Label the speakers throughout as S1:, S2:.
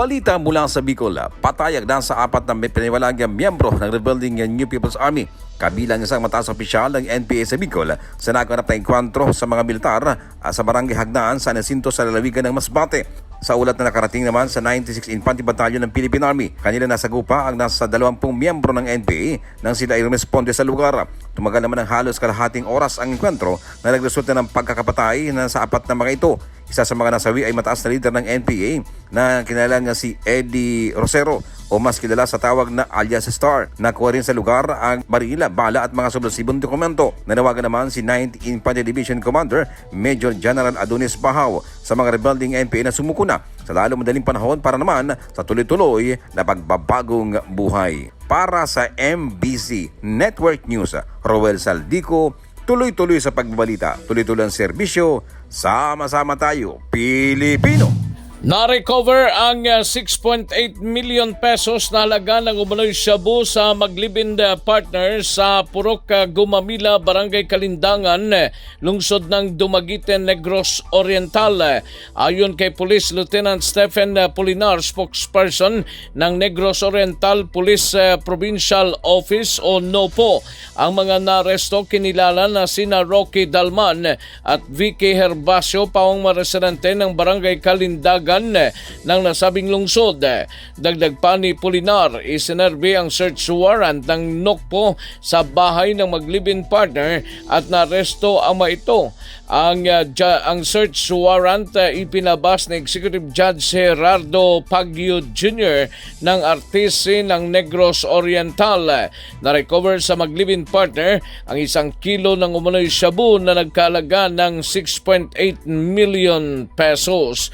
S1: Balita mula sa Bicol, patayag na sa apat na may piniwalagang miyembro ng rebuilding New People's Army. Kabilang isang mataas opisyal ng NPA sa Bicol sa naganap na enkwantro sa mga militar ah, sa barangay Hagnaan sa Nasinto sa lalawigan ng Masbate. Sa ulat na nakarating naman sa 96 Infantry Battalion ng Philippine Army, kanila nasagupa ang nasa 20 miyembro ng NPA nang sila ay rumisponde sa lugar. Tumagal naman ng halos kalahating oras ang enkwentro na nagresulta ng pagkakapatay na sa apat na mga ito. Isa sa mga nasawi ay mataas na leader ng NPA na kinala nga si Eddie Rosero o mas kilala sa tawag na alias Star. Nakuha rin sa lugar ang barila, bala at mga sublasibong dokumento. Nanawagan naman si 9th Infantry Division Commander Major General Adonis Bahaw sa mga rebuilding NPA na sumuko na sa lalo madaling panahon para naman sa tuloy-tuloy na pagbabagong buhay. Para sa MBC Network News, Roel Saldico, tuloy-tuloy sa pagbabalita, tuloy-tuloy ang serbisyo, sama-sama tayo, Pilipino!
S2: Na-recover ang uh, 6.8 million pesos na halaga ng umano'y shabu sa maglibin uh, partner sa Purok uh, Gumamila, Barangay Kalindangan, uh, lungsod ng Dumaguete, Negros Oriental. Uh, Ayon kay Police Lieutenant Stephen uh, Polinar, spokesperson ng Negros Oriental Police uh, Provincial Office o NOPO, ang mga naresto kinilala na sina Rocky Dalman at Vicky Herbacio, pawang mga residente ng Barangay Kalindagan ng nasabing lungsod. Dagdag pa ni Polinar, isinerbe ang search warrant ng NOCPO sa bahay ng maglibin partner at naresto ang mga ito. Ang, uh, ang search warrant uh, ipinabas ni Executive Judge Gerardo Pagio Jr. ng artisi ng Negros Oriental. Na-recover sa maglibin partner ang isang kilo ng umano'y shabu na nagkalaga ng 6.8 million pesos.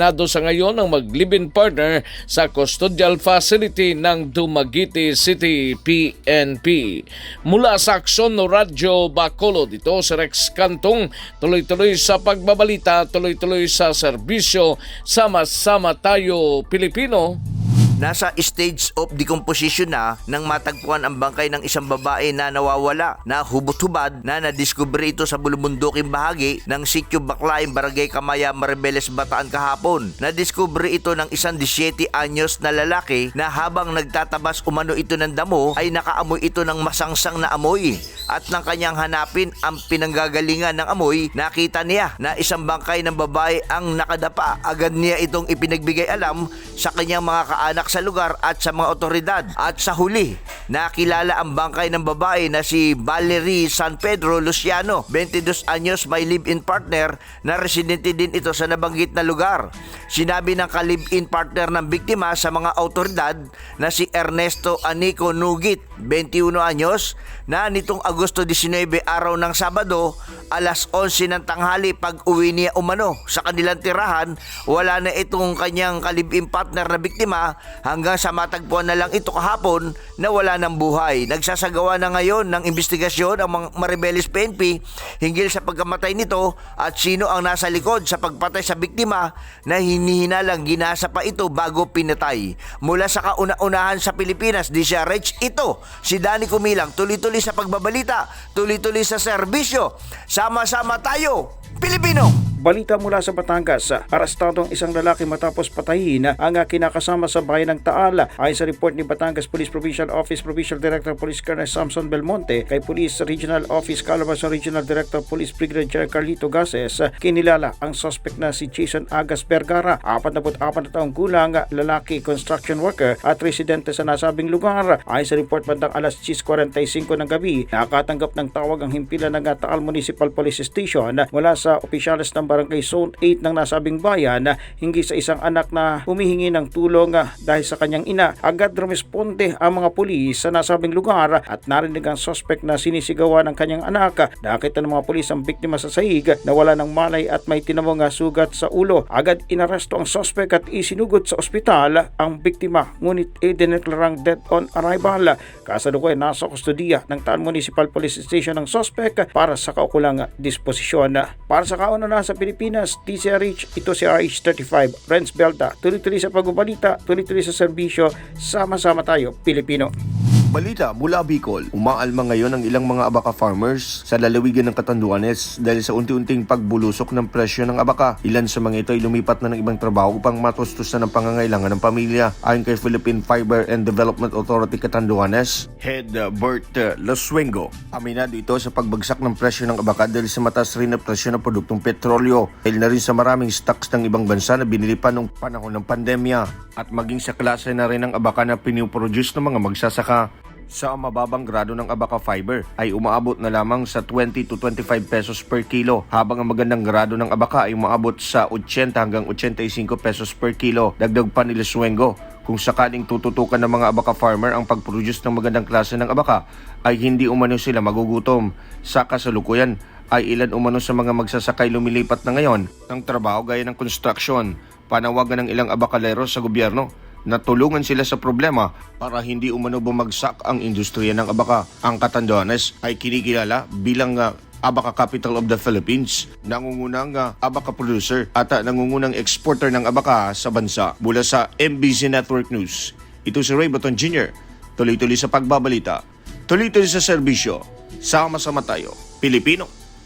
S2: Ditinado sa ngayon ang maglibin partner sa custodial facility ng Dumaguete City PNP. Mula sa Akson Radyo Bacolod, dito si Rex Cantong, tuloy-tuloy sa pagbabalita, tuloy-tuloy sa serbisyo, sama-sama tayo Pilipino.
S3: Nasa stage of decomposition na nang matagpuan ang bangkay ng isang babae na nawawala na hubot-hubad na nadiskubre ito sa bulubunduking bahagi ng sityo Baklain, Barangay Kamaya, Maribeles, Bataan kahapon. Nadiskubre ito ng isang 17 anyos na lalaki na habang nagtatabas umano ito ng damo ay nakaamoy ito ng masangsang na amoy at nang kanyang hanapin ang pinanggagalingan ng amoy, nakita niya na isang bangkay ng babae ang nakadapa. Agad niya itong ipinagbigay alam sa kanyang mga kaanak sa lugar at sa mga otoridad. At sa huli, nakilala ang bangkay ng babae na si Valerie San Pedro Luciano, 22 anyos may live-in partner na residente din ito sa nabanggit na lugar. Sinabi ng ka-live-in partner ng biktima sa mga otoridad na si Ernesto Anico Nugit, 21 anyos, na nitong Agosto 19 araw ng Sabado, alas 11 ng tanghali pag uwi niya umano sa kanilang tirahan, wala na itong kanyang kalibing partner na biktima hanggang sa matagpuan na lang ito kahapon na wala ng buhay. Nagsasagawa na ngayon ng investigasyon ang mga Maribeles PNP hinggil sa pagkamatay nito at sino ang nasa likod sa pagpatay sa biktima na hinihinalang ginasa pa ito bago pinatay. Mula sa kauna-unahan sa Pilipinas, di siya Rich, ito si Danny Kumilang tuloy-tuloy sa pagbabalita, tuloy-tuloy sa serbisyo. Sama-sama tayo, Pilipino!
S4: Balita mula sa Batangas, arestado ang isang lalaki matapos patayin ang kinakasama sa bayan ng Taal. Ayon sa report ni Batangas Police Provincial Office Provincial Director Police Colonel Samson Belmonte kay Police Regional Office Calabarzon Regional Director Police Brigadier General Carlito Gases, kinilala ang suspect na si Jason Agas Vergara, 44 na taong gulang, lalaki construction worker at residente sa nasabing lugar. Ayon sa report bandang alas 10.45 ng gabi, nakatanggap ng tawag ang himpilan ng Taal Municipal Police Station mula sa opisyalis ng Barangay Zone 8 ng nasabing bayan na hingi sa isang anak na humihingi ng tulong ah, dahil sa kanyang ina. Agad rumisponde ang mga pulis sa nasabing lugar at narinig ang suspect na sinisigawan ng kanyang anak. Nakita ng mga pulis ang biktima sa sahig na wala ng malay at may tinamong ah, sugat sa ulo. Agad inaresto ang suspect at isinugod sa ospital ang biktima ngunit idineklarang dead on arrival. Kasalukuyan nasa kustodiya ng Taan Municipal Police Station ng suspect para sa kaukulang disposisyon. Para sa kauna na sa Pilipinas, TCRH, ito si RH35, Renz Belta. Tuloy-tuloy sa pagbabalita, tuloy-tuloy sa serbisyo, sama-sama tayo, Pilipino.
S5: Balita mula Bicol, umaalma ngayon ang ilang mga abaka farmers sa lalawigan ng Catanduanes dahil sa unti-unting pagbulusok ng presyo ng abaka. Ilan sa mga ito ay lumipat na ng ibang trabaho upang matustusan ang pangangailangan ng pamilya. Ayon kay Philippine Fiber and Development Authority Catanduanes, Head Bert Loswengo, aminado ito sa pagbagsak ng presyo ng abaka dahil sa mataas rin na presyo ng produktong petrolyo dahil na rin sa maraming stocks ng ibang bansa na binili pa nung panahon ng pandemya at maging sa klase na rin ng abaka na piniproduce ng mga magsasaka sa mababang grado ng abaka fiber ay umaabot na lamang sa 20 to 25 pesos per kilo habang ang magandang grado ng abaka ay umaabot sa 80 hanggang 85 pesos per kilo. Dagdag pa ni Lesuengo, kung sakaling tututukan ng mga abaka farmer ang pag-produce ng magandang klase ng abaka ay hindi umano sila magugutom. Sa kasalukuyan ay ilan umano sa mga magsasakay lumilipat na ngayon ng trabaho gaya ng construction, panawagan ng ilang abakalero sa gobyerno na tulungan sila sa problema para hindi umano bumagsak ang industriya ng abaka. Ang Catanduanes ay kinikilala bilang uh, Abaka Capital of the Philippines, nangungunang uh, abaka producer at uh, nangungunang exporter ng abaka sa bansa. Mula sa MBC Network News, ito si Ray Baton Jr. Tuloy-tuloy sa pagbabalita, tuloy-tuloy sa serbisyo, sama-sama tayo, Pilipino.